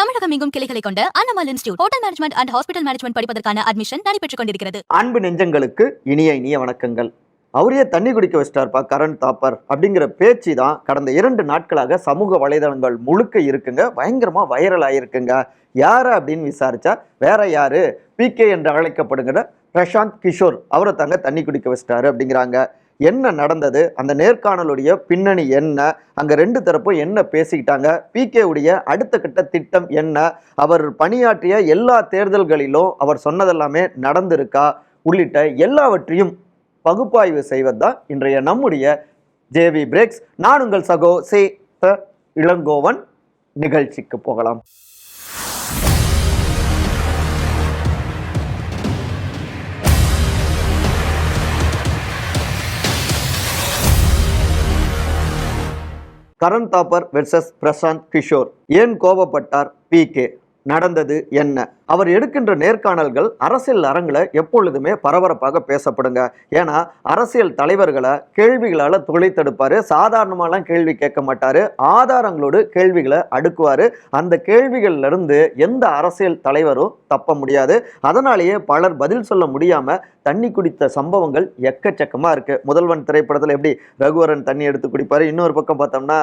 தமிழகம் எங்கும் கிளைகளை கொண்ட Annamal institute hotel management and hospital management படிப்பதற்கான அட்மிஷன் நடைபெற்றுக் கொண்டிருக்கிறது. அன்பு நெஞ்சங்களுக்கு இனிய இனிய வணக்கங்கள். அவரையே தண்ணி குடிக்க வச்சிட்டார்ப்பா கரண் தாப்பர் அப்படிங்கிற பேச்சு தான் கடந்த இரண்டு நாட்களாக சமூக வலைதளங்கள் முழுக்க இருக்குங்க. பயங்கரமா வைரல் ஆயிருக்குங்க. யாரு அப்படின்னு விசாரிச்சா வேற யாரு? பிகே என்று அழைக்கப்படுகிற பிரசாந்த் கிஷோர். அவரை தாங்க தண்ணி குடிக்க வச்சிட்டாரு அப்படிங்கிறாங்க. என்ன நடந்தது அந்த நேர்காணலுடைய பின்னணி என்ன அங்கே ரெண்டு தரப்பும் என்ன பேசிக்கிட்டாங்க பிகே உடைய அடுத்த கட்ட திட்டம் என்ன அவர் பணியாற்றிய எல்லா தேர்தல்களிலும் அவர் சொன்னதெல்லாமே நடந்திருக்கா உள்ளிட்ட எல்லாவற்றையும் பகுப்பாய்வு செய்வதுதான் இன்றைய நம்முடைய ஜேவி பிரேக்ஸ் நான் உங்கள் சகோ சே த. இளங்கோவன் நிகழ்ச்சிக்கு போகலாம் கரண் தாப்பர் வெர்சஸ் பிரசாந்த் கிஷோர். ஏன் கோபப்பட்டார்? P K. நடந்தது என்ன? அவர் எடுக்கின்ற நேர்காணல்கள் அரசியல் அரங்கில் எப்பொழுதுமே பரபரப்பாக பேசப்படுங்க. ஏன்னா அரசியல் தலைவர்களை கேள்விகளால் துளைத்தெடுப்பார். சாதாரணமாலாம் கேள்வி கேட்க மாட்டார். ஆதாரங்களோடு கேள்விகளை அடுக்குவார். அந்த கேள்விகள்லேருந்து எந்த அரசியல் தலைவரும் தப்ப முடியாது. அதனாலேயே பலர் பதில் சொல்ல முடியாமல் தண்ணி குடித்த சம்பவங்கள் எக்கச்சக்கமாக இருக்குது முதல்வன் திரைப்படத்தில் எப்படி ரகுவரன் தண்ணி எடுத்து குடிப்பார். இன்னொரு பக்கம் பார்த்தோம்னா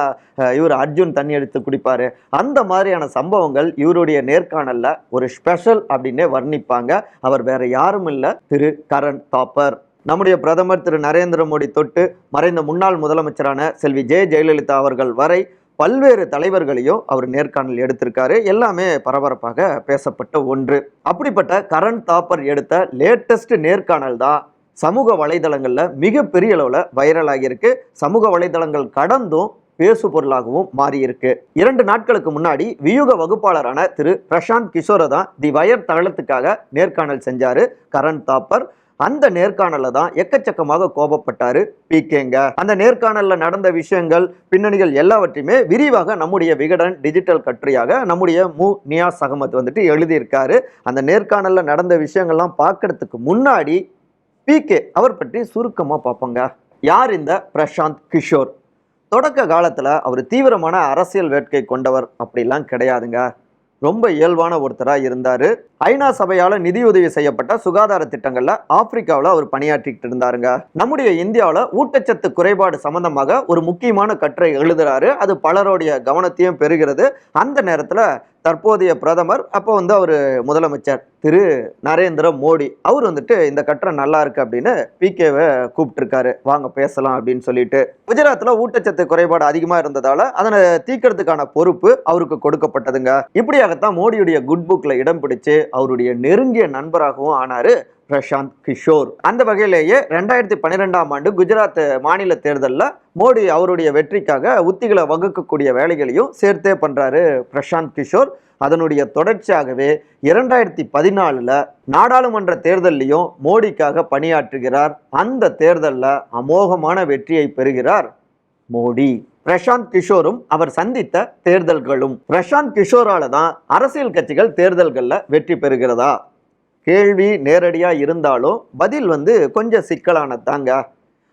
இவர் அர்ஜுன் தண்ணி எடுத்து குடிப்பார். அந்த மாதிரியான சம்பவங்கள் இவருடைய நேர்காணலில் ஒரு ஸ்பெஷல் அப்படின்னே வர்ணிப்பாங்க. அவர் வேற யாரும் இல்லை. திரு கரண் தாப்பர். நம்முடைய பிரதமர் திரு நரேந்திர மோடி தொட்டு மறைந்த முன்னாள் முதலமைச்சரான செல்வி ஜெய ஜெயலலிதா அவர்கள் வரை பல்வேறு தலைவர்களையும் அவர் நேர்காணல் எடுத்திருக்காரு. எல்லாமே பரபரப்பாக பேசப்பட்ட ஒன்று. அப்படிப்பட்ட கரண் தாப்பர் எடுத்த லேட்டஸ்ட் நேர்காணல் தான் சமூக வலைதளங்களில் மிகப்பெரிய அளவில் வைரல் ஆகியிருக்கு. சமூக வலைதளங்கள் கடந்தும் பேசு பொருளாகவும் மாறியிருக்கு. இரண்டு நாட்களுக்கு முன்னாடி வியூக வகுப்பாளரான திரு பிரசாந்த் கிஷோரை தான் தி வயர் தளத்துக்காக நேர்காணல் செஞ்சாரு. கரண் தாப்பர் அந்த நேர்காணல தான் எக்கச்சக்கமாக கோபப்பட்டாரு பிகேங்க அந்த நேர்காணல்ல நடந்த விஷயங்கள் பின்னணிகள் எல்லாவற்றையுமே விரிவாக நம்முடைய விகடன் டிஜிட்டல் கட்டுரையாக நம்முடைய மு. நியாஸ் அகமத் வந்துட்டு எழுதியிருக்காரு. அந்த நேர்காணல்ல நடந்த விஷயங்கள்லாம் பார்க்கறதுக்கு முன்னாடி பிகே அவர் பற்றி சுருக்கமாக பார்ப்போங்க. யார் இந்த பிரசாந்த் கிஷோர்? தொடக்க காலத்தில் அவர் தீவிரமான அரசியல் வேட்கை கொண்டவர் அப்படிலாம் கிடையாதுங்க. ரொம்ப இயல்பான ஒருத்தராக இருந்தார். ஐநா சபையால் நிதியுதவி செய்யப்பட்ட சுகாதார திட்டங்களில் ஆப்பிரிக்காவில் அவர் பணியாற்றிக்கிட்டு இருந்தாருங்க. நம்முடைய இந்தியாவில் ஊட்டச்சத்து குறைபாடு சம்பந்தமாக ஒரு முக்கியமான கட்டுரை எழுதுறாரு. அது பலருடைய கவனத்தையும் பெறுகிறது. அந்த நேரத்தில் தற்போதைய பிரதமர் அப்போ வந்து அவர் முதலமைச்சர் திரு. நரேந்திர மோடி. அவர் வந்துட்டு இந்த கட்டுரை நல்லா இருக்கு அப்படின்னு பிகேவை கூப்பிட்டுருக்காரு. வாங்க பேசலாம் அப்படின்னு சொல்லிட்டு. குஜராத்தில் ஊட்டச்சத்து குறைபாடு அதிகமாக இருந்ததால அதனை தீக்கிறதுக்கான பொறுப்பு அவருக்கு கொடுக்கப்பட்டதுங்க. இப்படியாகத்தான் மோடியுடைய குட் புக்கில் இடம் பிடிச்சு அவருடைய நெருங்கிய நண்பராகவும் ஆனாரு பிரசாந்த் கிஷோர். அந்த வகையிலேயே ரெண்டாயிரத்தி பன்னிரெண்டாம் ஆண்டு குஜராத் மாநில தேர்தலில் மோடி அவருடைய வெற்றிக்காக உத்திகளை வகுக்கக்கூடிய வேலைகளையும் சேர்த்தே பண்ணுறாரு பிரசாந்த் கிஷோர். அதனுடைய தொடர்ச்சியாகவே இரண்டாயிரத்தி பதினாலில் நாடாளுமன்ற தேர்தல்லையும் மோடிக்காக பணியாற்றுகிறார். அந்த தேர்தலில் அமோகமான வெற்றியை பெறுகிறார் மோடி. பிரசாந்த் கிஷோரும் அவர் சந்தித்த தேர்தல்களும். பிரசாந்த் கிஷோரால தான் அரசியல் கட்சிகள் தேர்தல்களில் வெற்றி பெறுகிறதா? கேள்வி நேரடியாக இருந்தாலும் பதில் வந்து கொஞ்சம் சிக்கலானது தாங்க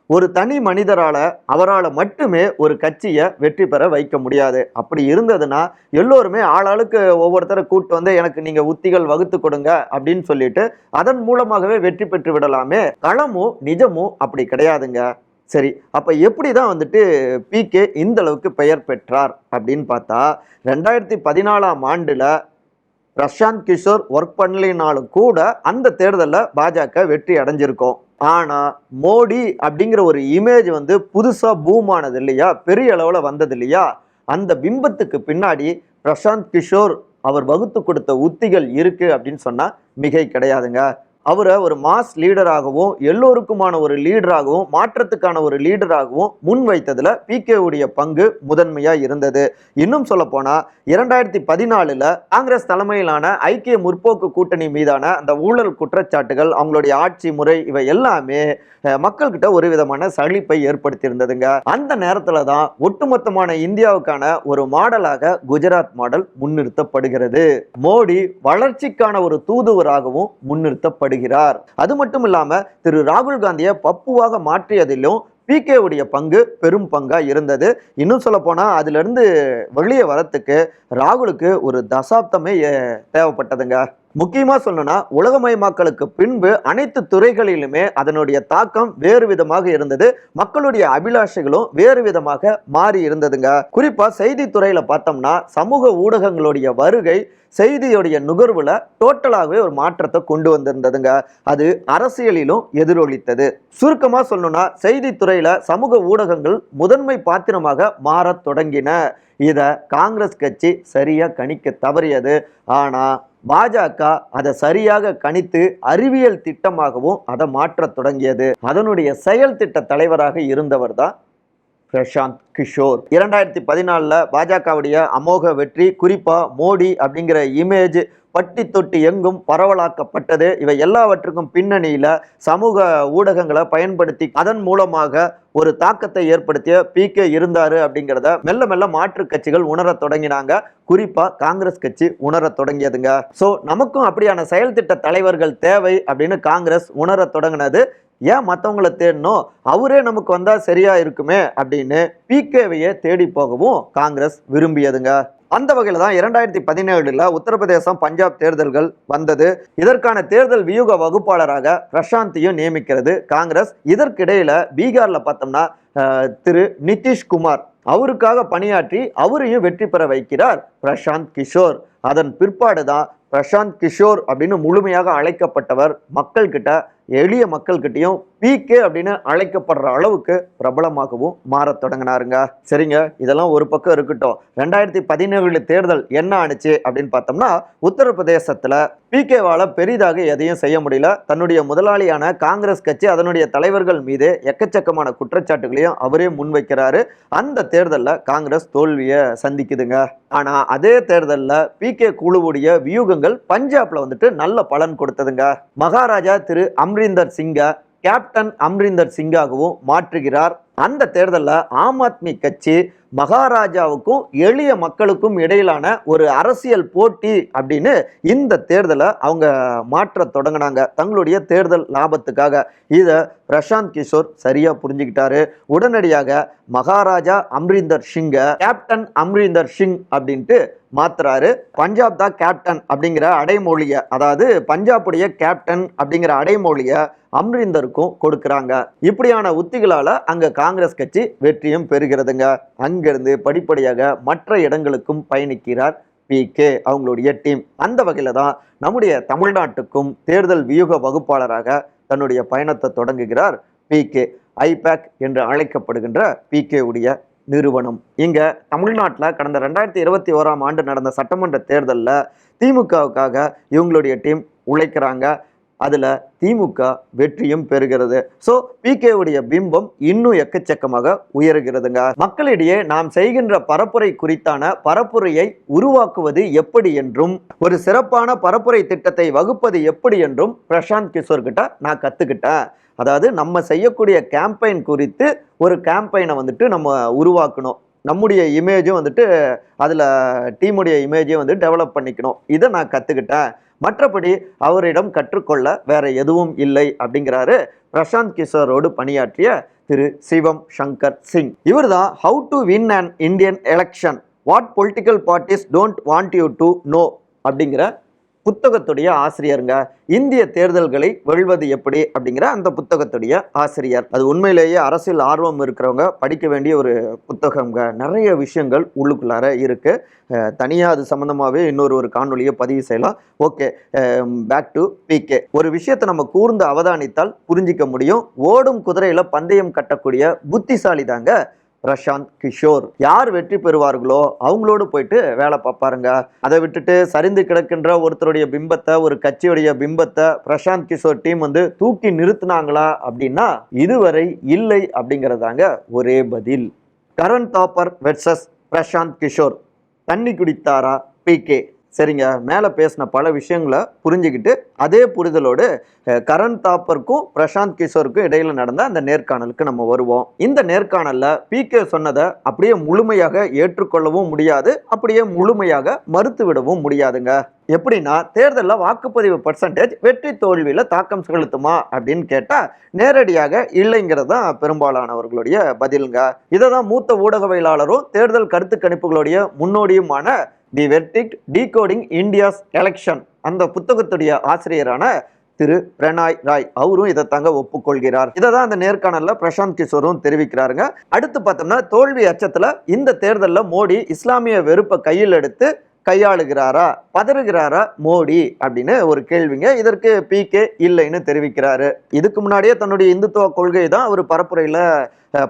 ஒரு தனி மனிதரால அவரால் மட்டுமே ஒரு கட்சியை வெற்றி பெற வைக்க முடியாது. அப்படி இருந்ததுன்னா எல்லோருமே ஆளாளுக்கு ஒவ்வொருத்தரை கூட்டு வந்து எனக்கு நீங்கள் உத்திகள் வகுத்து கொடுங்க அப்படின்னு சொல்லிட்டு அதன் மூலமாகவே வெற்றி பெற்று விடலாமே. களமும் நிஜமும் அப்படி கிடையாதுங்க. சரி அப்போ எப்படி தான் வந்துட்டு பிகே இந்த அளவுக்கு பெயர் பெற்றார் அப்படின்னு பார்த்தா ரெண்டாயிரத்தி பதினாலாம் ஆண்டில் பிரசாந்த் கிஷோர் ஒர்க் பண்ணலினாலும் கூட அந்த தேர்தலில் பாஜக வெற்றி அடைஞ்சிருக்கும். ஆனால் மோடி அப்படிங்கிற ஒரு இமேஜ் வந்து புதுசாக பூம் ஆனது இல்லையா? பெரிய அளவில் வந்தது இல்லையா? அந்த பிம்பத்துக்கு பின்னாடி பிரசாந்த் கிஷோர் அவர் வகுத்து கொடுத்த உத்திகள் இருக்குது அப்படின்னு சொன்னால் மிகை கிடையாதுங்க. அவரை ஒரு மாஸ் லீடராகவும் எல்லோருக்குமான ஒரு லீடராகவும் மாற்றத்துக்கான ஒரு லீடராகவும் முன் வைத்ததுல பிகே உடைய பங்கு முதன்மையா இருந்தது. இன்னும் சொல்லப்போனால் இரண்டாயிரத்தி பதினாலுல காங்கிரஸ் தலைமையிலான ஐக்கிய முற்போக்கு கூட்டணி மீதான அந்த ஊழல் குற்றச்சாட்டுகள் அவங்களுடைய ஆட்சி முறை இவை எல்லாமே மக்கள்கிட்ட ஒரு விதமான சலிப்பை ஏற்படுத்தியிருந்ததுங்க. அந்த நேரத்துல தான் ஒட்டுமொத்தமான இந்தியாவுக்கான ஒரு மாடலாக குஜராத் மாடல் முன்னிறுத்தப்படுகிறது. மோடி வளர்ச்சிக்கான ஒரு தூதுவராகவும் முன்னிறுத்தப்படுகிறார் அது மட்டும் இல்லாம திரு ராகுல் காந்தியை பப்புவாக மாற்றியதிலும் பிகே உடைய பங்கு பெரும் பங்கா இருந்தது. இன்னும் சொல்ல போனா அதுல இருந்து வெளியே வரத்துக்கு ராகுலுக்கு ஒரு தசாப்தமே தேவைப்பட்டதுங்க. முக்கியமாக சொல்லணும்னா உலகமயமாக்கலுக்கு பின்பு அனைத்து துறைகளிலுமே அதனுடைய தாக்கம் வேறு விதமாக இருந்தது. மக்களுடைய அபிலாஷைகளும் வேறு விதமாக மாறி இருந்ததுங்க. குறிப்பாக செய்தித்துறையில் பார்த்தோம்னா சமூக ஊடகங்களுடைய வருகை செய்தியுடைய நுகர்வுல டோட்டலாகவே ஒரு மாற்றத்தை கொண்டு வந்திருந்ததுங்க. அது அரசியலிலும் எதிரொலித்தது. சுருக்கமா சொல்லணும்னா செய்தித்துறையில் சமூக ஊடகங்கள் முதன்மை பாத்திரமாக மாறத் தொடங்கின. இத காங்கிரஸ் கட்சி சரியா கணிக்க தவறியது. ஆனா பாஜக அதை சரியாக கணித்து அறிவியல் திட்டமாகவும் அதை மாற்றத் தொடங்கியது. அதனுடைய செயல் திட்ட தலைவராக இருந்தவர் தான் பிரசாந்த் கிஷோர். இரண்டாயிரத்தி பதினாலில் பாஜகவுடைய அமோக வெற்றி குறிப்பா மோடி அப்படிங்கிற இமேஜ் பட்டி தொட்டி எங்கும் பரவலாக்கப்பட்டது. இவை எல்லாவற்றுக்கும் பின்னணியில் சமூக ஊடகங்களை பயன்படுத்தி அதன் மூலமாக ஒரு தாக்கத்தை ஏற்படுத்திய பிகே இருந்தார் அப்படிங்கிறத மெல்ல மெல்ல மாற்று கட்சிகள் உணரத் தொடங்கினாங்க. குறிப்பாக காங்கிரஸ் கட்சி உணரத் தொடங்கியதுங்க. ஸோ நமக்கும் அப்படியான செயல் திட்ட தலைவர்கள் தேவை அப்படின்னு காங்கிரஸ் உணரத் தொடங்கினது. ஏன் மற்றவங்கள தேடணும்? அவரே நமக்கு வந்தால் சரியா இருக்குமே அப்படின்னு பிகேவையே தேடி போகவும் காங்கிரஸ் விரும்பியதுங்க. அந்த வகையில் தான் இரண்டாயிரத்தி பதினேழுல உத்தரப்பிரதேசம் பஞ்சாப் தேர்தல்கள் வந்தது. இதற்கான தேர்தல் வியூக வகுப்பாளராக பிரசாந்தையும் நியமிக்கிறது காங்கிரஸ். இதற்கிடையில பீகாரில் பார்த்தோம்னா திரு நிதிஷ்குமார் அவருக்காக பணியாற்றி அவரையும் வெற்றி பெற வைக்கிறார் பிரசாந்த் கிஷோர். அதன் பிற்பாடு தான் பிரசாந்த் கிஷோர் அப்படின்னு முழுமையாக அழைக்கப்பட்டவர் மக்கள்கிட்ட எளிய மக்கள்கிட்டையும் பிகே அப்படின்னு அழைக்கப்படுற அளவுக்கு பிரபலமாகவும் மாறத் தொடங்கினாருங்க. சரிங்க இதெல்லாம் ஒரு பக்கம் இருக்கட்டும். ரெண்டாயிரத்தி பதினேழு தேர்தல் என்ன ஆணுச்சு அப்படின்னு பார்த்தோம்னா உத்தரப்பிரதேசத்தில் பிகேவால பெரிதாக எதையும் செய்ய முடியல. தன்னுடைய முதலாளியான காங்கிரஸ் கட்சி அதனுடைய தலைவர்கள் மீது எக்கச்சக்கமான குற்றச்சாட்டுகளையும் அவரே முன்வைக்கிறாரு. அந்த தேர்தலில் காங்கிரஸ் தோல்வியை சந்திக்குதுங்க. ஆனால் அதே தேர்தலில் பிகே குழுவுடைய வியூகங்கள் பஞ்சாப்ல வந்துட்டு நல்ல பலன் கொடுத்ததுங்க. மகாராஜா திரு அம்ரிந்தர் சிங்கை கேப்டன் அம்ரிந்தர் சிங்காகவும் மாற்றுகிறார். அந்த தேர்தலில் ஆம் ஆத்மி கட்சி மகாராஜாவுக்கும் எளிய மக்களுக்கும் இடையிலான ஒரு அரசியல் போட்டி அப்படின்னு இந்த தேர்தலை அவங்க மாற்ற தொடங்கினாங்க. தங்களுடைய தேர்தல் லாபத்துக்காக. இதை பிரசாந்த் கிஷோர் சரியாக புரிஞ்சுக்கிட்டாரு. உடனடியாக மகாராஜா அம்ரிந்தர் சிங்கை கேப்டன் அம்ரிந்தர் சிங் அப்படின்ட்டு மாத்துறாரு. பஞ்சாப் தான் கேப்டன் அப்படிங்கிற அடைமொழியை அதாவது பஞ்சாபுடைய கேப்டன் அப்படிங்கிற அடைமொழியை அம்ரிந்தருக்கும் கொடுக்கறாங்க. இப்படியான உத்திகளால அங்க காங்கிரஸ் கட்சி வெற்றியும் பெறுகிறதுங்க. இங்கிருந்து படிப்படியாக மற்ற இடங்களுக்கும் பயணிக்கிறார் பி கே அவங்களுடைய டீம் அந்த வகையில் தான் நம்முடைய தமிழ்நாட்டுக்கும் தேர்தல் வியூக வகுப்பாளராக தன்னுடைய பயணத்தை தொடங்குகிறார் பி கே ஐபேக் என்று அழைக்கப்படுகின்ற பி உடைய நிறுவனம். இங்க தமிழ்நாட்டில் கடந்த ரெண்டாயிரத்தி இருபத்தி ஓராம் ஆண்டு நடந்த சட்டமன்ற தேர்தலில் திமுகவுக்காக இவங்களுடைய டீம் உழைக்கிறாங்க. அதில் திமுக வெற்றியும் பெறுகிறது. ஸோ பிகேவுடைய பிம்பம் இன்னும் எக்கச்சக்கமாக உயர்கிறதுங்க. மக்களிடையே நாம் செய்கின்ற பரப்புரை குறித்தான பரப்புரையை உருவாக்குவது எப்படி என்றும் ஒரு சிறப்பான பரப்புரை திட்டத்தை வகுப்பது எப்படி என்றும் பிரசாந்த் கிஷோர் கிட்ட நான் கற்றுக்கிட்டேன் அதாவது நம்ம செய்யக்கூடிய கேம்பெயின் குறித்து ஒரு கேம்பெயினை வந்துட்டு நம்ம உருவாக்கணும். நம்முடைய இமேஜும் வந்துட்டு அதில் டீமுடைய இமேஜையும் வந்து டெவலப் பண்ணிக்கணும். இதை நான் கற்றுக்கிட்டேன் மற்றபடி அவரிடம் கற்றுக்கொள்ள வேற எதுவும் இல்லை அப்படிங்கிறாரு பிரசாந்த் கிஷோரோடு பணியாற்றிய திரு சிவம் சங்கர் சிங். இவர்தான் how to win an Indian election what political parties don't want you to know அப்படிங்கிற புத்தகத்துடைய ஆசிரியருங்க. இந்திய தேர்தல்களை வெல்வது எப்படி அப்படிங்கிற அந்த புத்தகத்துடைய ஆசிரியர். அது உண்மையிலேயே அரசியல் ஆர்வம் இருக்கிறவங்க படிக்க வேண்டிய ஒரு புத்தகம்ங்க நிறைய விஷயங்கள் உள்ளுக்குள்ளார இருக்கு. தனியாக தனியா அது சம்பந்தமாவே இன்னொரு ஒரு காணொலியை பதிவு செய்யலாம். ஓகே. பேக் டு பிகே ஒரு விஷயத்தை நம்ம கூர்ந்து அவதானித்தால் புரிஞ்சிக்க முடியும். ஓடும் குதிரையில பந்தயம் கட்டக்கூடிய புத்திசாலி தாங்க பிரசாந்த் கிஷோர். யார் வெற்றி பெறுவார்களோ அவங்களோடு போயிட்டு வேலை பார்ப்பாருங்க அதை விட்டுட்டு சரிந்து கிடக்கின்ற ஒருத்தருடைய பிம்பத்தை ஒரு கட்சியுடைய பிம்பத்தை பிரசாந்த் கிஷோர் டீம் வந்து தூக்கி நிறுத்தினாங்களா அப்படின்னா இதுவரை இல்லை அப்படிங்கிறதாங்க ஒரே பதில். கரண் தாப்பர் வெர்சஸ் பிரசாந்த் கிஷோர். தண்ணி குடித்தாரா? பிகே சரிங்க. மேலே பேசின பல விஷயங்களை புரிஞ்சுக்கிட்டு அதே புரிதலோடு கரண் தாப்பருக்கும் பிரசாந்த் கிஷோருக்கும் இடையில் நடந்த அந்த நேர்காணலுக்கு நம்ம வருவோம். இந்த நேர்காணலில் பி கே சொன்னதை அப்படியே முழுமையாக ஏற்றுக்கொள்ளவும் முடியாது. அப்படியே முழுமையாக மறுத்து விடவும் முடியாதுங்க. எப்படின்னா தேர்தலில் வாக்குப்பதிவு பர்சன்டேஜ் வெற்றி தோல்வியில் தாக்கம் செலுத்துமா அப்படின்னு கேட்டால் நேரடியாக இல்லைங்கிறது தான் பெரும்பாலானவர்களுடைய பதிலுங்க. இதை தான் மூத்த ஊடகவியலாளரும் தேர்தல் கருத்து கணிப்புகளுடைய முன்னோடியுமான the verdict decoding India's election அந்த புத்தகத்துடைய ஆசிரியரான திரு பிரணாய் ராய் அவரும் இதை தாங்க ஒப்புக்கொள்கிறார். இதை தான் அந்த நேர்காணல்ல பிரசாந்த் கிஷோரும் தெரிவிக்கிறாருங்க. அடுத்து பார்த்தோம்னா தோல்வி அச்சத்துல இந்த தேர்தலில் மோடி இஸ்லாமிய வெறுப்பை கையில் எடுத்து கையாளுகிறாரா? பதறுகிறாரா மோடி? அப்படின்னு ஒரு கேள்விங்க. இதற்கு பி கே இல்லைன்னு தெரிவிக்கிறாரு. இதுக்கு முன்னாடியே தன்னுடைய இந்துத்துவ கொள்கை தான் அவர் பரப்புரையில்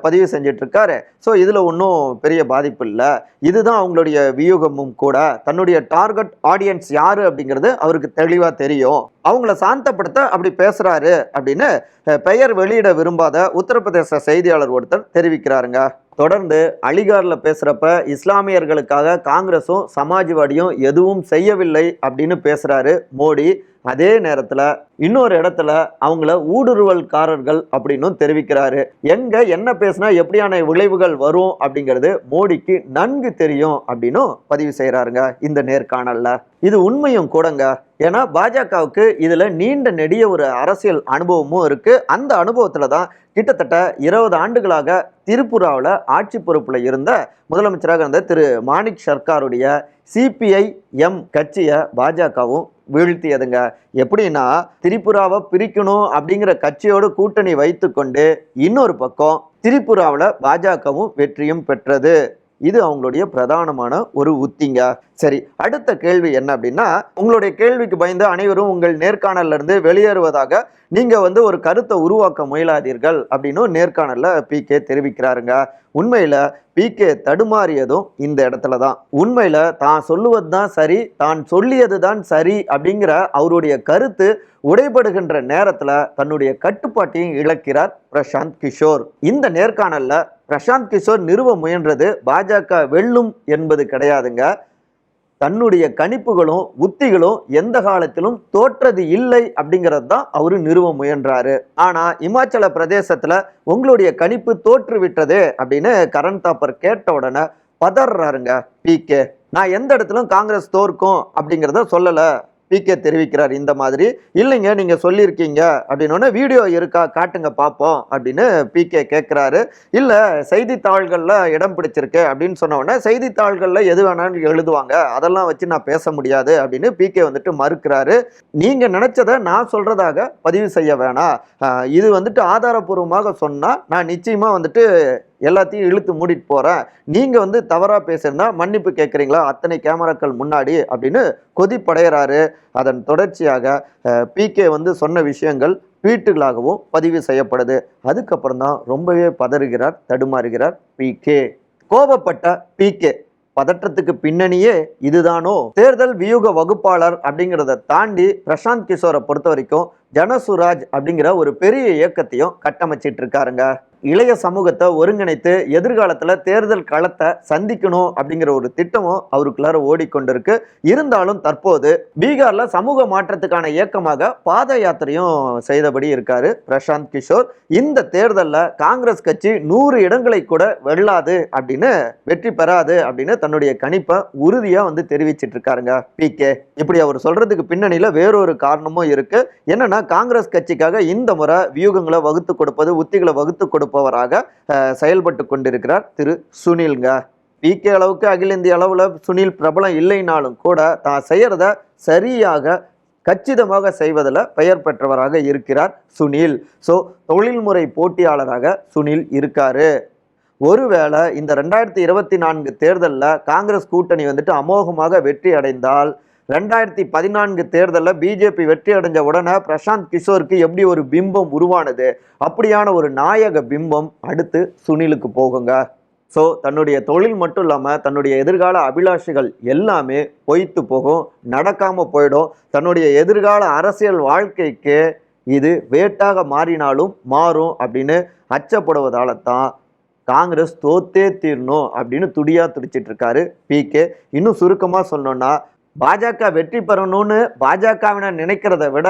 பதிவு செஞ்சிட்ருக்காரு. ஸோ இதில் ஒன்றும் பெரிய பாதிப்பு இல்லை. இதுதான் அவங்களுடைய வியூகமும் கூட. தன்னுடைய டார்கெட் ஆடியன்ஸ் யார் அப்படிங்கிறது அவருக்கு தெளிவாக தெரியும். அவங்கள சாந்தப்படுத்த அப்படி பேசுகிறாரு அப்படின்னு பெயர் வெளியிட விரும்பாத உத்தரப்பிரதேச செய்தியாளர் ஒருத்தர் தெரிவிக்கிறாருங்க. தொடர்ந்து அலிகாரில் பேசுகிறப்ப இஸ்லாமியர்களுக்காக காங்கிரஸும் சமாஜ்வாடியும் எதுவும் செய்யவில்லை அப்படின்னு பேசுகிறாரு மோடி. அதே நேரத்தில் இன்னொரு இடத்துல அவங்கள ஊடுருவல்காரர்கள் அப்படின்னும் தெரிவிக்கிறாரு. எங்க என்ன பேசினா எப்படியான விளைவுகள் வரும் அப்படிங்கிறது மோடிக்கு நன்கு தெரியும் அப்படின்னும் பதிவு செய்கிறாருங்க இந்த நேர்காணல்ல. இது உண்மையும் கூடங்க. ஏன்னா பாஜகவுக்கு இதில் நீண்ட நெடிய ஒரு அரசியல் அனுபவமும் இருக்குது அந்த அனுபவத்தில் தான் கிட்டத்தட்ட இருபது ஆண்டுகளாக திரிபுராவில் ஆட்சி பொறுப்பில் இருந்த முதலமைச்சராக இருந்த திரு மாணிக் சர்க்காருடைய சிபிஐ எம் கட்சியை பாஜகவும் வீழ்த்தியதுங்க. எப்படின்னா திரிபுராவை பிரிக்கணும் அப்படிங்கிற கட்சியோடு கூட்டணி வைத்துக்கொண்டு இன்னொரு பக்கம் திரிபுராவில் பாஜகவும் வெற்றியும் பெற்றது. இது அவங்களுடைய பிரதானமான ஒரு உத்திங்க. சரி அடுத்த கேள்வி என்ன அப்படின்னா உங்களுடைய கேள்விக்கு பயந்து அனைவரும் உங்கள் நேர்காணல்ல இருந்து வெளியேறுவதாக நீங்க வந்து ஒரு கருத்தை உருவாக்க முயலாதீர்கள் அப்படின்னு நேர்காணல்ல பி கே தெரிவிக்கிறாருங்க. உண்மையில பி கே தடுமாறியதும் இந்த இடத்துல தான். உண்மையில தான் சொல்லுவது தான் சரி தான் சொல்லியது தான் சரி அப்படிங்கிற அவருடைய கருத்து உடைபடுகின்ற நேரத்துல தன்னுடைய கட்டுப்பாட்டையும் இழக்கிறார் பிரசாந்த் கிஷோர். இந்த நேர்காணல்ல பிரசாந்த் கிஷோர் நிறுவ முயன்றது பாஜக வெல்லும் என்பது கிடையாதுங்க. தன்னுடைய கணிப்புகளும் உத்திகளும் எந்த காலத்திலும் தோற்றது இல்லை அப்படிங்கிறது தான் அவரு நிறுவ முயன்றாரு. ஆனா இமாச்சல பிரதேசத்துல உங்களுடைய கணிப்பு தோற்று விட்டது அப்படின்னு கரண் தாப்பர் கேட்ட உடனே பதறாருங்க பி கே. நான் எந்த இடத்துலும் காங்கிரஸ் தோற்கும் அப்படிங்கிறத சொல்லலை. பி கே தெரிவிக்கிறார் இந்த மாதிரி. இல்லைங்க நீங்க சொல்லியிருக்கீங்க. அப்படின்னோடனே வீடியோ இருக்கா? காட்டுங்க பார்ப்போம் அப்படின்னு பி கே கேட்குறாரு இல்லை செய்தித்தாள்களில் இடம் பிடிச்சிருக்கு. அப்படின்னு சொன்னோடனே செய்தித்தாள்களில் எது வேணாலும் எழுதுவாங்க. அதெல்லாம் வச்சு நான் பேச முடியாது. அப்படின்னு பி கே வந்துட்டு மறுக்கிறாரு. நீங்கள் நினச்சதை நான் சொல்கிறதாக பதிவு செய்ய வேணாம். இது வந்துட்டு ஆதாரபூர்வமாக சொன்னால் நான் நிச்சயமாக வந்துட்டு எல்லாத்தையும் இழுத்து மூடிட்டு போகிறேன் நீங்கள் வந்து தவறாக பேசுனா மன்னிப்பு கேட்குறீங்களா அத்தனை கேமராக்கள் முன்னாடி அப்படின்னு கொதிப்படைகிறாரு அதன் தொடர்ச்சியாக பிகே வந்து சொன்ன விஷயங்கள் ட்வீட்டுகளாகவும் பதிவு செய்யப்படுது. அதுக்கப்புறம் தான் ரொம்பவே பதறுகிறார் தடுமாறுகிறார் பிகே கோபப்பட்ட பிகே பதற்றத்துக்கு பின்னணியே இதுதானோ? தேர்தல் வியூக வகுப்பாளர் அப்படிங்கிறத தாண்டி பிரசாந்த் கிஷோரை பொறுத்த வரைக்கும் ஜனசுராஜ் அப்படிங்கிற ஒரு பெரிய இயக்கத்தையும் கட்டமைச்சிட்டு இருக்காருங்க. இளைய சமூகத்தை ஒருங்கிணைத்து எதிர்காலத்தில் தேர்தல் களத்தை சந்திக்கணும் அப்படிங்கிற ஒரு திட்டமும் அவருக்குள்ளார ஓடிக்கொண்டிருக்கு. இருந்தாலும் தற்போது பீகார்ல சமூக மாற்றத்துக்கான இயக்கமாக பாத யாத்திரையும் செய்தபடி இருக்காரு பிரசாந்த் கிஷோர். இந்த தேர்தலில் காங்கிரஸ் கட்சி நூறு இடங்களை கூட வெல்லாது அப்படின்னு வெற்றி பெறாது அப்படின்னு தன்னுடைய கணிப்பை உறுதியாக வந்து தெரிவிச்சிட்டு இருக்காருங்க பி கே இப்படி அவர் சொல்றதுக்கு பின்னணியில் வேறொரு காரணமும் இருக்கு. என்னன்னா காங்கிரஸ் கட்சிக்காக இந்த முறை வியூகங்களை வகுத்து கொடுப்பது உத்திகளை வகுத்து கொடுப்பவராக செயல்பட்டு கொண்டிருக்கிறார் திரு சுனில்ங்க. பிகே அளவுக்கு அகில இந்திய அளவில் சுனில் பிரபலம் இல்லைனாலும் கூட தான் செய்கிறத சரியாக கச்சிதமாக செய்வதில் பெயர் பெற்றவராக இருக்கிறார் சுனில். ஸோ தொழில்முறை போட்டியாளராக சுனில் இருக்காரு. ஒருவேளை இந்த ரெண்டாயிரத்தி இருபத்தி நான்கு தேர்தலில் காங்கிரஸ் கூட்டணி வந்துட்டு அமோகமாக வெற்றி அடைந்தால் ரெண்டாயிரத்தி பதினான்கு தேர்தலில் பிஜேபி வெற்றி அடைஞ்ச உடனே பிரசாந்த் கிஷோருக்கு எப்படி ஒரு பிம்பம் உருவானது? அப்படியான ஒரு நாயக பிம்பம் அடுத்து சுனிலுக்கு போகுங்க. ஸோ தன்னுடைய தொழில் மட்டும் இல்லாமல் தன்னுடைய எதிர்கால அபிலாஷைகள் எல்லாமே பொய்த்து போகும் நடக்காமல் போயிடும். தன்னுடைய எதிர்கால அரசியல் வாழ்க்கைக்கு இது வேட்டாக மாறினாலும் மாறும் அப்படின்னு அச்சப்படுவதால தான் காங்கிரஸ் தோத்தே தீரணும் அப்படின்னு துடியா துடிச்சிட்டு இருக்காரு பிகே இன்னும் சுருக்கமாக சொன்னோன்னா பாஜக வெற்றி பெறணும்னு பாஜகவினர் நினைக்கிறத விட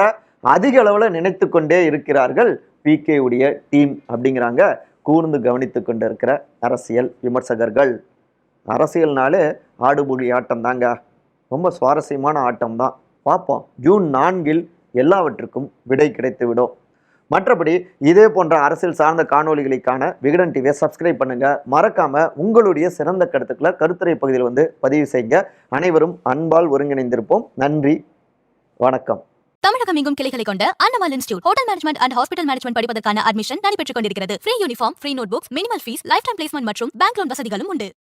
அதிக அளவில் நினைத்து கொண்டே இருக்கிறார்கள் பிகே உடைய டீம் அப்படிங்கிறாங்க. கூர்ந்து கவனித்து கொண்டு இருக்கிற அரசியல் விமர்சகர்கள். அரசியல்னாலே ஆடுபுலி ஆட்டம் தாங்க. ரொம்ப சுவாரஸ்யமான ஆட்டம் தான். பார்ப்போம். ஜூன் நான்கில் எல்லாவற்றுக்கும் விடை கிடைத்து விடும் மற்றபடி இதே போன்ற அரசியல் சார்ந்த காணொலிகளுக்கான விகடன் டிவியை சப்ஸ்கிரைப் பண்ணுங்க. மறக்காம உங்களுடைய சிறந்த கருத்துக்களை கருத்துரை பகுதியில் வந்து பதிவு செய்யுங்க. அனைவரும் அன்பால் ஒருங்கிணைந்திருப்போம். நன்றி. வணக்கம். தமிழகம் எங்கும் கிளைகளை கொண்ட Annamal institute hotel management and hospital management படிப்பதற்கான அட்மிஷன் நடைபெற்றுக் கொண்டிருக்கிறது. Free uniform free notebooks minimal fees lifetime placement மற்றும் பேங்க் லோன் வசதிகளும் உண்டு.